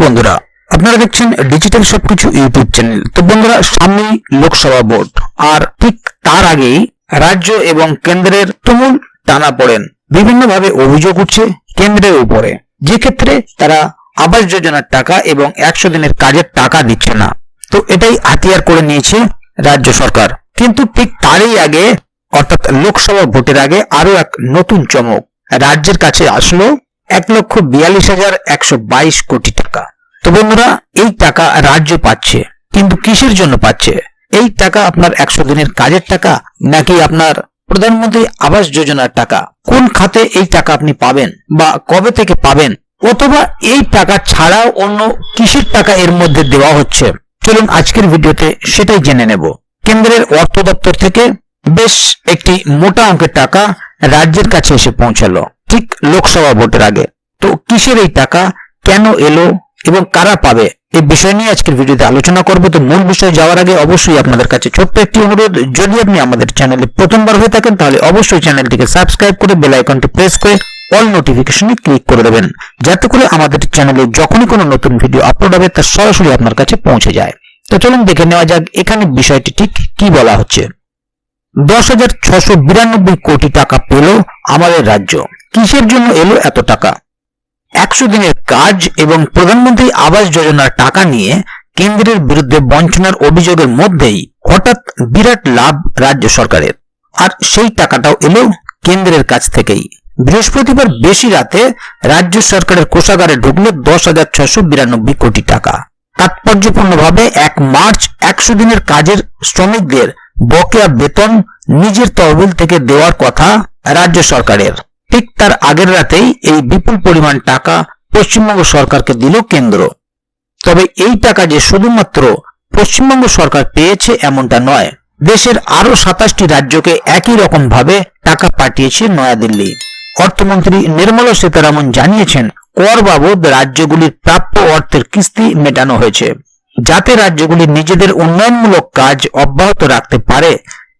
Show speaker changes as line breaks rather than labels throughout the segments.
বন্ধুরা, আপনারা দেখছেন ডিজিটাল সবকিছু ইউটিউব চ্যানেল। তো বন্ধুরা, সামনেই লোকসভা ভোট, আর ঠিক তার আগেই রাজ্য এবং কেন্দ্রের তুমুল টানা পড়েন। বিভিন্নভাবে অভিযোগ উঠছে কেন্দ্রের উপরে। যে ক্ষেত্রে তারা আবাস যোজনার টাকা এবং একশো দিনের কাজের টাকা দিচ্ছে না। তো এটাই হাতিয়ার করে নিয়েছে রাজ্য সরকার। কিন্তু ঠিক তারই আগে, অর্থাৎ লোকসভা ভোটের আগে আরও এক নতুন চমক। রাজ্যের কাছে আসলো এক লক্ষ বিয়াল্লিশ হাজার একশো বাইশ কোটি টাকা। তো বন্ধুরা, এই টাকা রাজ্য পাচ্ছে, কিন্তু কিসের জন্য পাচ্ছে? এই টাকা আপনার একশো দিনের কাজের টাকা, নাকি আপনার প্রধানমন্ত্রী আবাস যোজনার টাকা? কোন খাতে এই টাকা আপনি পাবেন, বা কবে থেকে পাবেন? অথবা এই টাকা ছাড়াও অন্য কিসের টাকা এর মধ্যে দেওয়া হচ্ছে? চলুন আজকের ভিডিওতে সেটাই জেনে নেব। কেন্দ্রের অর্থ দপ্তর থেকে বেশ একটি মোটা অঙ্কের টাকা রাজ্যের কাছে এসে পৌঁছালো। ঠিক লোকসভা ভোটের আগে। তো কিসের এই টাকা? কেন এলো? এবং কারা পাবে? এই বিষয় নিয়ে আজকের ভিডিওতে আলোচনা করব। তো মূল বিষয়ে যাওয়ার আগে অবশ্যই আপনাদের কাছে ছোট্ট একটি অনুরোধ। যদি আপনি আমাদের চ্যানেলে প্রথমবার হয়ে থাকেন, তাহলে অবশ্যই চ্যানেলটিকে সাবস্ক্রাইব করে বেল আইকনটি প্রেস করে অল নোটিফিকেশনে ক্লিক করে দেবেন। যাতে করে আমাদের চ্যানেলে যখনই কোনো নতুন ভিডিও আপলোড হবে, তা সরাসরি আপনার কাছে পৌঁছে যায়। তো চলুন দেখে নেওয়া যাক এখানে বিষয়টি ঠিক কি বলা হচ্ছে। দশ হাজার ছশো বিরানব্বই কোটি টাকা পেল আমাদের রাজ্য। কিসের জন্য এলো এত টাকা? একশো দিনের কাজ এবং প্রধানমন্ত্রী আবাস যোজনার টাকা নিয়ে কেন্দ্রের বিরুদ্ধে বঞ্চনার অভিযোগের মধ্যেই হঠাৎ বিরাট লাভ রাজ্য সরকারের। আর সেই টাকাটাও এলো কেন্দ্রের কাছ থেকেই। বৃহস্পতিবার বেশি রাতে রাজ্য সরকারের কোষাগারে ঢুকলো দশ হাজার ছশো বিরানব্বই কোটি টাকা। তাৎপর্যপূর্ণভাবে এক মার্চ একশো দিনের কাজের শ্রমিকদের বকেয়া বেতন নিজের তহবিল থেকে দেওয়ার কথা রাজ্য সরকারের। ঠিক তার আগের রাতেই এই বিপুল পরিমাণ টাকা পশ্চিমবঙ্গ সরকারকে দিল কেন্দ্র। তবে এই টাকা যে শুধুমাত্র পশ্চিমবঙ্গ সরকার পেয়েছে এমনটা নয়, দেশের আরও সাতাশটি রাজ্যকে একই রকম ভাবে টাকা পাঠিয়েছে নয়াদিল্লি। অর্থমন্ত্রী নির্মলা সীতারামন জানিয়েছেন, কর বাবদ রাজ্যগুলির প্রাপ্য অর্থের কিস্তি মেটানো হয়েছে। যাতে রাজ্যগুলি নিজেদের উন্নয়নমূলক কাজ অব্যাহত রাখতে পারে,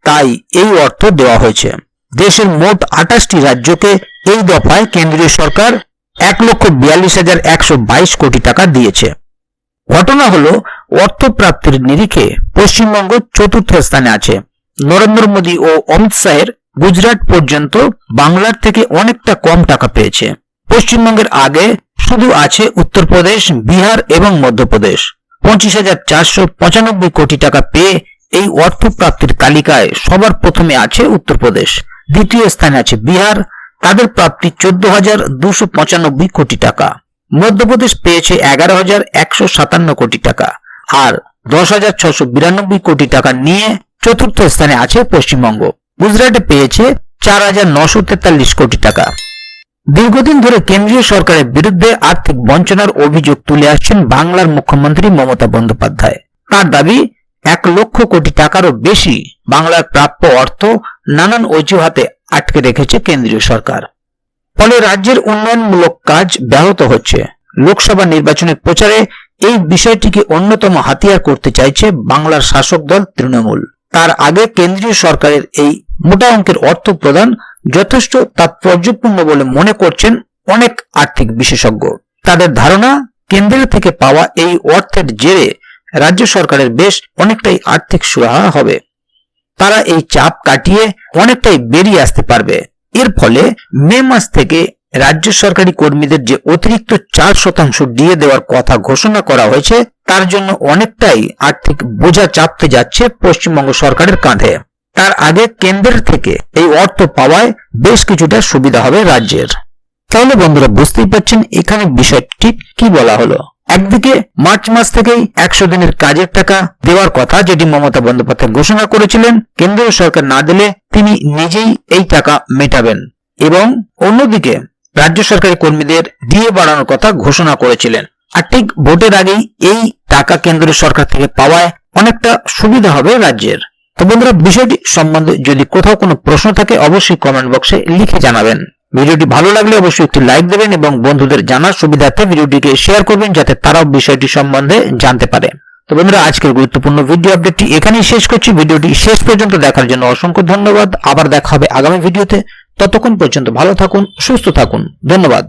তাই এই অর্থ দেওয়া হয়েছে। দেশের মোট আঠাশটি রাজ্যকে এই দফায় কেন্দ্রীয় সরকার এক লক্ষ বিয়াল্লিশ হাজার একশো বাইশ কোটি টাকা দিয়েছে। ঘটনা হলো অর্থ প্রাপ্তির নিরিখে পশ্চিমবঙ্গ চতুর্থ স্থানে আছে। নরেন্দ্র মোদী ও অমিত শাহের গুজরাট পর্যন্ত বাংলার থেকে অনেকটা কম টাকা পেয়েছে। পশ্চিমবঙ্গের আগে শুধু আছে উত্তরপ্রদেশ, বিহার এবং মধ্যপ্রদেশ। পঁচিশ হাজার চারশো পঁচানব্বই কোটি টাকা পেয়ে এই অর্থ প্রাপ্তির তালিকায় সবার প্রথমে আছে উত্তরপ্রদেশ। দ্বিতীয় স্থানে আছে বিহার, তাদের প্রাপ্তি চোদ্দ হাজার দুশো পঁচানব্বই কোটি টাকা। মধ্যপ্রদেশ পেয়েছে এগারো হাজার একশো সাতান্ন কোটি টাকা। আর দশ হাজার ছশো বিরানব্বই কোটি টাকা নিয়ে চতুর্থ স্থানে আছে পশ্চিমবঙ্গ। গুজরাটে পেয়েছে চার হাজার নশো তেতাল্লিশ কোটি টাকা। দীর্ঘদিন ধরে কেন্দ্রীয় সরকারের বিরুদ্ধে আর্থিক বঞ্চনার অভিযোগ তুলে আসছেন বাংলার মুখ্যমন্ত্রী মমতা বন্দ্যোপাধ্যায়। তার দাবি, এক লক্ষ কোটি টাকারও বেশি বাংলার প্রাপ্য অর্থ নানান অজুহাতে আটকে রেখেছে কেন্দ্রীয় সরকার। ফলে রাজ্যের উন্নয়নমূলক কাজ ব্যাহত হচ্ছে। লোকসভা নির্বাচনের প্রচারে এই বিষয়টিকে অন্যতম হাতিয়ার করতে চাইছে বাংলার শাসক দল তৃণমূল। তার আগে কেন্দ্রীয় সরকারের এই মোটা অঙ্কের অর্থ প্রদান যথেষ্ট তাৎপর্যপূর্ণ বলে মনে করছেন অনেক আর্থিক বিশেষজ্ঞ। তাদের ধারণা, কেন্দ্রের থেকে পাওয়া এই অর্থের জেরে রাজ্য সরকারের বেশ অনেকটাই আর্থিক সুরাহা হবে। তারা এই চাপ কাটিয়ে অনেকটাই বেরিয়ে আসতে পারবে। এর ফলে মে মাস থেকে রাজ্য সরকারি কর্মীদের যে অতিরিক্ত চার শতাংশ দিয়ে দেওয়ার কথা ঘোষণা করা হয়েছে, তার জন্য অনেকটাই আর্থিক বোঝা চাপতে যাচ্ছে পশ্চিমবঙ্গ সরকারের কাঁধে। তার আগে কেন্দ্রের থেকে এই অর্থ পাওয়ায় বেশ কিছুটা সুবিধা হবে রাজ্যের। তাহলে বন্ধুরা, বুঝতেই পারছেন এখানে বিষয়টি কি বলা হলো। একদিকে মার্চ মাস থেকেই একশো দিনের কাজের টাকা দেওয়ার কথা যেটি মমতা বন্দ্যোপাধ্যায় ঘোষণা করেছিলেন, কেন্দ্রীয় সরকার না দিলে তিনি নিজেই এই টাকা মেটাবেন এবং অন্যদিকে রাজ্য সরকারি কর্মীদের দিয়ে বাড়ানোর কথা ঘোষণা করেছিলেন। আর ঠিক ভোটের আগেই এই টাকা কেন্দ্রীয় সরকার থেকে পাওয়ায় অনেকটা সুবিধা হবে রাজ্যের। তো বন্ধুরা, বিষয়টি সম্বন্ধে যদি কোথাও কোনো প্রশ্ন থাকে, অবশ্যই কমেন্ট বক্সে লিখে জানাবেন। ভিডিওটি ভালো লাগলে অবশ্যই একটি লাইক দেবেন এবং বন্ধুদের জানার সুবিধার্থে ভিডিওটিকে শেয়ার করবেন যাতে তারাও বিষয়টি সম্বন্ধে জানতে পারে। তো বন্ধুরা, আজকের গুরুত্বপূর্ণ ভিডিও আপডেটটি এখানেই শেষ করছি। ভিডিওটি শেষ পর্যন্ত দেখার জন্য অসংখ্য ধন্যবাদ। আবার দেখা হবে আগামী ভিডিওতে। ততক্ষণ পর্যন্ত ভালো থাকুন, সুস্থ থাকুন। ধন্যবাদ।